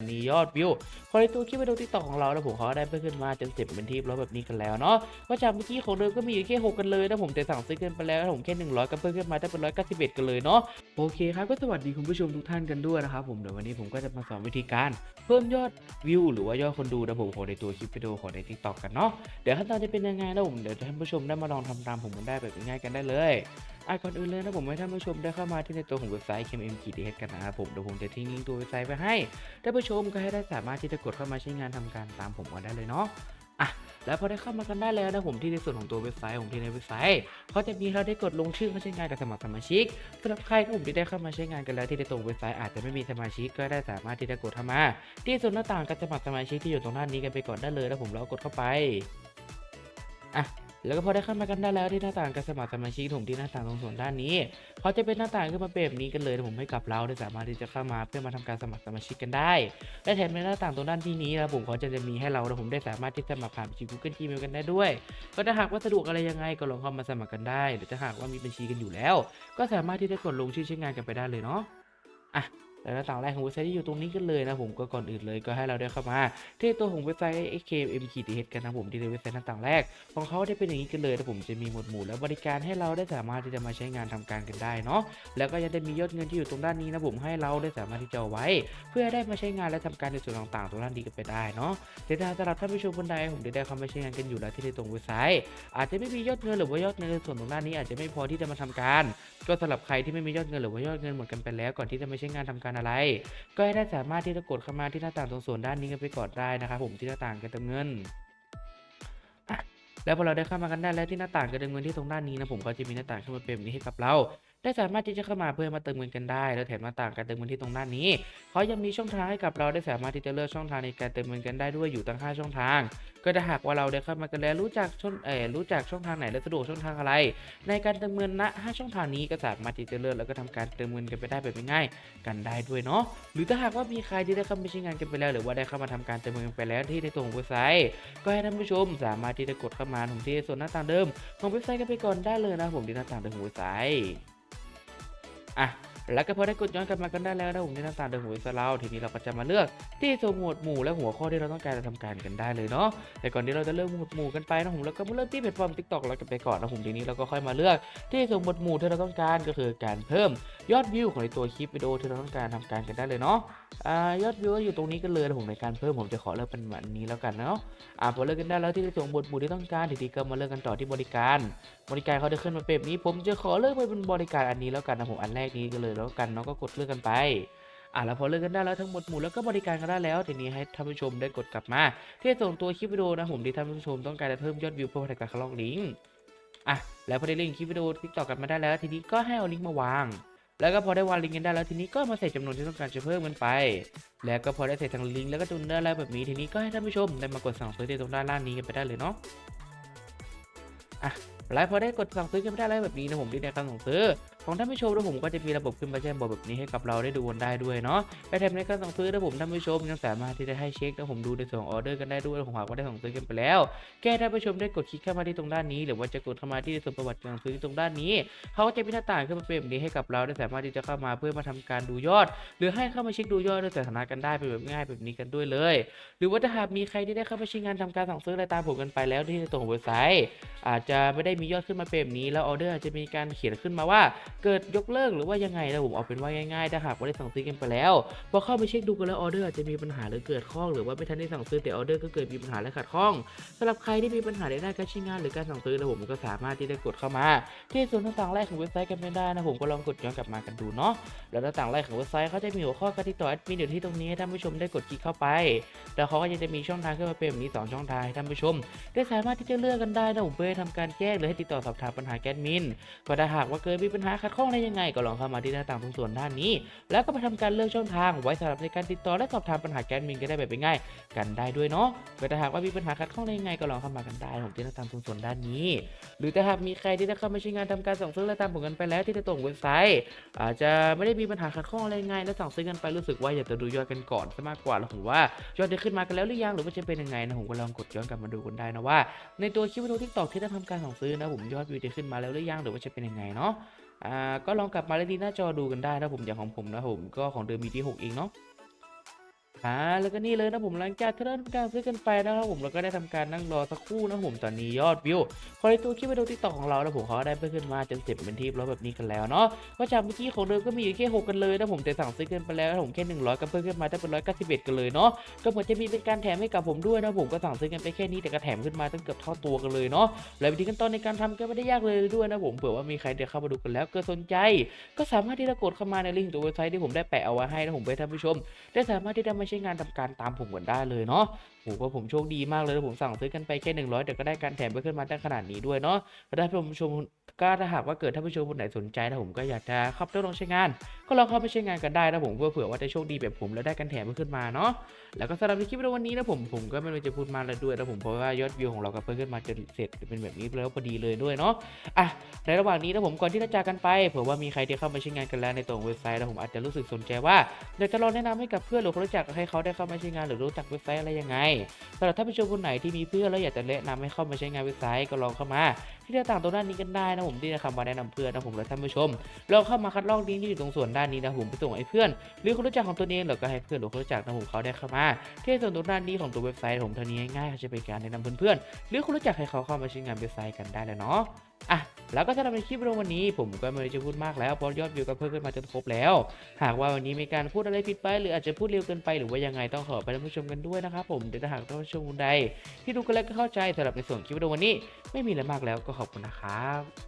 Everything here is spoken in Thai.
นี้ยอดวิวคนในตัวคลิปวิดีโอติ๊กต็อกของเราแล้วผมเขาได้เพิ่มขึ้นมาจนเสร็จเป็นที่ร้อยแบบนี้กันแล้วเนาะก็จากเมื่อกี้ของเดิมก็มีอยู่แค่หกกันเลยนะผมแต่สั่งซื้อกันไปแล้วผมแค่หนึ่งร้อยก็เพิ่มขึ้นมาได้เป็นร้อยเก้าสิบเอ็ดกันเลยเนาะโอเคครับก็สวัสดีคุณผู้ชมทุกท่านกันด้วยนะครับผมเดี๋ยววันนี้ผมก็จะมาสอนวิธีการเพิ่มยอดวิวหรือว่ายอดคนดูนะผมของในตัวคลิปวิดีโอของในติ๊กต็อกกันเนาะเดี๋ยวขั้นตอนจะเป็นยังไงนะผมเดี๋ยวท่านผู้ชมได้มาลองทำตามผมกันได้แบบง่ายกันได้เลย อะก่อนอื่นเลยนะผมให้ท่านผู้ชมได้เข้ามาที่ในตัวของเว็บไซต์ KMM ขีดเกันนะครับผมเดี๋ยวผมจะทิ้งลิงก์ตัวเว็บไซต์ไว้ให้ท่านผู้ชมก็ให้ได้สามารถที่จะกดเข้ามาใช้งานทำการตามผมกันได้เลยเนาะอะแล้วพอได้เข้ามากันได้แล้วนะผมที่ในส่วนของตัวเว็บไซต์ผมที่ในเว็บไซต์เขาจะมีเราได้กดลงชื่อเข้าใช้งานกับสมัครสมาชิกสำหรับใครที่ผมที่ได้เข้ามาใช้งานกันแล้วที่ในตัวเว็บไซต์อาจจะไม่มีสมาชิกก็ได้สามารถที่จะกดเข้ามา ที่ส่วนหน้าต่างการสมัครสมาชิกที่อยู่ตรงหน้านี้กันไปก่อนได้เลยแล้วผมแล้วกดเข้าไปอะ แล้วก็พอได้เข้ามากันได้แล้วที่หน้าต่างการสมัครสมาชิกผมที่หน้าต่างตรงส่วนด้านนี้เขาจะเป็นหน้าต่างขึ้นมาแบบนี้กันเลยผมให้กับเราได้สามารถที่จะเข้ามาเพื่อมาทำการสมัครสมาชิกกันได้ และแถมในหน้าต่างตรงด้านที่นี้นะผมเขาจะจะมีให้เราผมได้สามารถที่จะสมัครผ่านบัญชี Google Gmail กันได้ด้วย ก็ถ้าหากว่าสะดวกอะไรยังไงก็ลองเข้ามาสมัครกันได้ หรือถ้าหากว่ามีบัญชีกันอยู่แล้ว ก็สามารถที่จะกดลงชื่อใช้งานกันไปได้เลยเนาะอะ แล้วหน้าต่างแรกของเว็บไซต์ที่อยู่ตรงนี้กันเลยนะผมก็ก่อนอื่นเลยก็ให้เราได้เข้ามาที่ตัวของเว็บไซต์ xkm ขีดเกันนะผมที่เว็บไซต์หน้าต่างแรก ของเขาได้เป็นอย่างนี้กันเลยนะผมจะมีหมวดหมู่และบริการให้เราได้สามารถที่จะมาใช้งานทำการกันได้เนาะแล้วก็ยังได้มียอดเงินที่อยู่ตรงด้านนี้นะผมให้เราได้สามารถที่จะเอาไว้ เพื่อได้มาใช้งานและทำการในส่วนต่างๆ ตรงด้านนี้กันไปได้เนาะแต่ถ้าสำหรับท่านผู้ชมคนใดผมได้ได้เข้ามาใช้งานกันอยู่แล้วที่ในตรงเว็บไซต์ อาจจะไม่มียอดเงินหรือว่ายอดเงินส่วนตรงด้านนี้อาจจะไม่พอที่จะมาทำการ ก็สำหรับใครที่ไม่มียอดเงินหรือว่ายอดเงินหมดกันไปแล้วก่อนที่จะมาใช้งานทำการอะไร ก็ให้ได้สามารถที่จะกดเข้ามาที่หน้าต่างตรงส่วนด้านนี้กันไปก่อนได้นะครับผมที่หน้าต่างการเติมเงินแล้วพอเราได้เข้ามากันได้แล้วที่หน้าต่างการเติมเงินที่ตรงด้านนี้นะผมก็จะมีหน้าต่างขึ้นมาเป็นแบบนี้ให้กับเราได้สามารถที่จะเข้ามาเพื่อมาเติมเงินกันได้ แล้วแถมหน้าต่างการเติมเงินที่ตรงด้านี้เขายังมีช่องทางให้กับเราได้สามารถที่จะเลือกช่องทางในการเติมเงินกันได้ด้วยอยู่ตั้ง 5 ช่องทาง ก็ถ้าหากว่าเราได้เข้ามากันแล้วรู้จักช่องเออรู้จักช่องทางไหนและสะดวกช่องทางอะไร ในการเติมเงินณ5ช่องทางนี้ก็สามารถที่จะเลือกแล้วก็ทำการเติมเงินกันไปได้แบบง่ายๆกันได้ด้วยเนาะหรือถ้าหากว่ามีใครที่ได้เข้ามาใช้งานกันไปแล้ว หรือว่าได้เข้ามาทำการเติมเงินกันไปแล้วที่ในตัวของเว็บไซต์ ก็ให้ท่านผู้ชมสามารถที่จะกดเข้ามาผมที่ส่วนหน้าต่างเดิมของเว็บไซต์กันไปก่อนได้เลยนะผมที่หน้าต่างเดิมของเว็บไซต์ อะ แล้วก็พอได้กดย้อนกลับมากันได้แล้วนะผมที่หน้าตาเดิมของเว็บไซต์เราทีนี้เราก็จะมาเลือกที่ส่วนหมวดหมู่และหัวข้อที่เราต้องการจะทำการกันได้เลยเนาะแต่ก่อนที่เราจะเริ่มหมวดหมู่กันไปนะผมเราก็มาเริ่มที่แพลตฟอร์ม TikTok เรากันไปก่อนนะผมทีนี้เราก็ค่อยมาเลือกที่ส่วนหมวดหมู่ที่เราต้องการก็คือการเพิ่มยอดวิวของในตัวคลิปวิดีโอที่เราต้องการทำการกันได้เลยเนาะอ่ายอดวิวอยู่ตรงนี้กันเลยนะผมในการเพิ่มผมจะขอเลือกเป็นแบบนี้แล้วกันเนาะอ่าพอเลือกกันได้แล้วที่ส่วนบทหมู่ที่ต้องการทีนี้ก็มาเลือกกันต่อที่บริการ บริการเขาจะขึ้นมาเป็นแบบนี้ ผมจะขอเลือกไปเป็นบริการอันนี้แล้วกันนะผมอันแรกนี้ก็เลยแล้วกันเนาะก็กดเลือกกันไปอ่าแล้วพอเลือกกันได้แล้วทั้งหมดหมู่แล้วก็บริการกันได้แล้วทีนี้ให้ท่านผู้ชมได้กดกลับมาที่ส่งตัวคลิปวิดีโอนะผมที่ท่านผู้ชมต้องการจะเพิ่มยอดวิวเพื่อพัฒนาการคลองลิงก์อะแล้วพอได้ลิงก์คลิปวิดีโอทิกตอกกันมาได้แล้ว ทีนี้ก็ให้เอาลิงก์มาวาง แล้วก็พอได้วางลิงก์กันได้แล้วทีนี้ก็มาใส่จำนวนที่ต้องการจะเพิ่มกันไป แล้วก็พอได้ใส่ทางลิงก์แล้วก็จำนวนได้แล้วแบบนี้ทีนี้ก็ให้ท่านผู้ชมได้มากดสั่งซื้อที่ตรงด้านล่างนี้กันไปได้เลยเนาะอะแล้วพอได้กดสั่งซื้อกันไปได้แล้วแบบนี้นะผมที่ได้การสั่งซื้อ ของท่านผู้ชมนะผมก็จะมีระบบขึ้นมาแจ้งบอกแบบนี้ให้กับเราได้ดูกันได้ด้วยเนาะและแถมในการสั่งซื้อนะผมท่านผู้ชมยังสามารถที่จะให้เช็คนะผมดูในส่วนออเดอร์กันได้ด้วยผมหากว่าได้สั่งซื้อกันไปแล้วแค่ท่านผู้ชมได้กดคลิกเข้ามาที่ตรงด้านนี้ หรือว่าจะกดเข้ามาที่ส่วนประวัติการสั่งซื้อตรงด้านนี้เขาก็จะมีหน้าต่างขึ้นมาเป็นแบบนี้ให้กับเราได้สามารถที่จะเข้ามาเพื่อมาทำการดูยอด หรือให้เข้ามาเช็คดูยอดในสถานะกันได้เป็นแบบง่ายแบบนี้กันด้วยเลย หรือว่าถ้าหากมีใครที่ได้เข้ามาใช้งานทำการสั่งซื้ออะไรตามผมกันไปแล้วที่ในตัวของเว็บไซต์ อาจจะไม่ได้มียอดขึ้นมาเป็นแบบนี้แล้วออเดอร์อาจจะมีการเขียนขึ้นมาว่าเกิดยกเลิกหรือว่ายังไงนะผมเอาเป็นว่าง่ายๆถ้าหากว่าได้สั่งซื้อกันไปแล้วพอเข้าไปเช็คดูกันแล้วออเดอร์อาจจะมีปัญหาหรือเกิดข้องหรือว่าไม่ทันได้สั่งซื้อแต่ออเดอร์ก็เกิดมีปัญหาและขัดข้องสำหรับใครที่มีปัญหาในด้านการใช้งานหรือการสั่งซื้อนะผมก็สามารถที่จะกดเข้ามา ที่ส่วนต่างๆแรกของเว็บไซต์กันไม่ได้นะผมก็ลองกดย้อนกลับมากันดูเนาะแล้วต่างๆแรกของเว็บไซต์เขาจะมีหัวข้อการติดต่อแอดมินอยู่ที่ตรงนี้ท่านผู้ชมได้กดคลิกเข้าไป แล้วเขาก็ยังจะมีช่องทางขึ้นมาเป็นแบบนี้สองช่องทางให้ท่านผู้ชม ได้สามารถที่จะเลือกกันได้นะผมเพื่อทำการแก้หรือให้ติดต่อสอบถามปัญหาแกดมินก็ถ้าหากว่าเกิดมีปัญหาขัดข้องอะไรยังไง ก็ลองเข้ามาที่หน้าต่างตรงส่วนด้านนี้ แล้วก็ไปทำการเลือกช่องทางไว้สำหรับในการติดต่อและสอบถามปัญหาแกดมินก็ได้แบบง่ายๆกันได้ด้วยเนาะก็ถ้าหากว่ามีปัญหาขัดข้องอะไรยังไงก็ลองเข้ามากันได้ผมที่หน้าต่างตรงส่วนด้านนี้ หรือถ้าหากมีใครที่ได้เข้ามาใช้งานทำการสั่งซื้อและตามผมกันไปแล้วที่ได้ตรงเว็บไซต์ อาจจะไม่ได้มีปัญหาขัดข้องอะไรยังไงแล้วสั่งซื้อกันไปรู้สึกว่าอยากจะดูยอดกันก่อนซะมากกว่าแล้วผมว่ายอดได้ขึ้นมากันแล้วหรือยังหรือว่าจะเป็นยังไงนะผมก็ลองกดย้อนกลับมาดูกันได้นะว่า ในตัวคลิปวิดีโอทิกตอกที่ได้ทำการสั่งซื้อนะผมยอดวิวจะขึ้นมาแล้วหรือยังหรือว่าจะเป็นยังไงเนาะ อ่าก็ลองกลับมาเล่นที่หน้าจอดูกันได้นะผมอย่างของผมนะผมก็ของเดิมมีที่ 6 เองเนาะ อ่าแล้วก็นี่เลยนะผมหลังจากที่เราทำการซื้อกันไปนะครับผมแล้วก็ได้ทำการนั่งรอสักครู่นะผมตอนนี้ยอดวิวคนในตัวคลิปวิดีโอติ๊กต็อกของเราแล้วผมเขาได้เพิ่มขึ้นมาจนเสร็จเป็นที่แล้วแบบนี้กันแล้วเนาะก็จากเมื่อกี้ของเดิมก็มีอยู่แค่6กันเลยนะผมแต่สั่งซื้อกันไปแล้วผมแค่100ก็เพิ่มขึ้นมาได้เป็น191กันเลยเนาะก็เหมือนจะมีเป็นการแถมให้กับผมด้วยนะผมก็สั่งซื้อกันไปแค่นี้แต่ก็แถมขึ้นมาตั้งเกือบเท่าตัวกันเลยเนาะและวิธีขั้นตอนในการทำก็ไม่ได้ยากเลยด้วยนะผมเผื่อว่ามีใครเดี๋ยวเข้ามาดูกันแล้วเกิดสนใจ ก็สามารถที่จะกดเข้ามาในลิงก์ตัวเว็บไซต์ที่ผมได้แปะเอาไว้ให้นะผมไปท่านผู้ชม ได้สามารถที่จะมาใช้งานทำการตามผมกันได้เลยเนาะโหก็ผมโชคดีมากเลยผมสั่งซื้อกันไปแค่100แต่ก็ได้การแถมไปขึ้นมาได้ขนาดนี้ด้วยเนาะแล้วได้ท่านผู้ชมก็ถ้าหากว่าเกิดท่านผู้ชมคนไหนสนใจนะผมก็อยากจะเข้าไปลองใช้งาน ก็ลองเข้าไปใช้งานกันได้นะผมเพื่อเผื่อว่าจะโชคดีแบบผมแล้วได้การแถมขึ้นมาเนาะแล้วก็สำหรับคลิปในวันนี้นะผมผมก็ไม่รู้จะพูดมาแล้วด้วยนะผมเพราะว่ายอดวิวของเราก็เพิ่มขึ้นมาจนเสร็จเป็นแบบนี้แล้วพอดีเลยด้วยเนาะอะในระหว่างนี้นะผมก่อนที่จะจากกันไปเผื่อว่ามีใครที่เข้ามาใช้งานกันแล้วในตัวเว็บไซต์แล้วผมอาจจะรู้สึกสนใจว่าอยากจะลองแนะนำให้กับเพื่อนหรือคนรู้จักให้เขาได้เข้ามาใช้งานหรือรู้จักเว็บไซต์อะไรยังไงสำหรับท่านผู้ชมคนไหนที่มีเพื่อนแล้วอยากจะแนะนำให้เข้ามาใช้งานเว็บไซต์ก็ลองเข้ามาที่หน้าต่างตรงด้านนี้กันได้นะผมที่จะคำมาแนะนำเพื่อนนะผมและท่านผู้ชมลองเข้ามาคัดลอกลิงก์ที่อยู่ตรงส่วนด้านนี้นะผมไปส่งให้เพื่อน หรือคนรู้จักของตัวเองหรือก็ให้เพื่อนหรือคนรู้จักนะผมเขาได้เข้ามาที่ส่วนตรงด้านนี้ของตัวเว็บไซต์ผมเท่านี้ง่ายๆจะเป็นการแนะนำเพื่อนๆหรือคนรู้จักให้เขาเข้ามาใช้งานเว็บไซต์กันได้แล้วเนาะ อะแล้วก็สำหรับในคลิปวิดีโอวันนี้ผมก็ไม่ได้จะพูดมากแล้วเพราะยอดวิวก็เพิ่มขึ้นมาจนครบแล้ว หากว่าวันนี้มีการพูดอะไรผิดไป หรืออาจจะพูดเร็วเกินไปหรือว่ายังไงต้องขอไปท่านผู้ชมกันด้วยนะครับผมเดี๋ยวถ้าหากท่านผู้ชมคนใด ที่ดูกันแล้วก็เข้าใจสำหรับในส่วนคลิปวิดีโอวันนี้ ไม่มีอะไรมากแล้วก็ขอบคุณนะครับ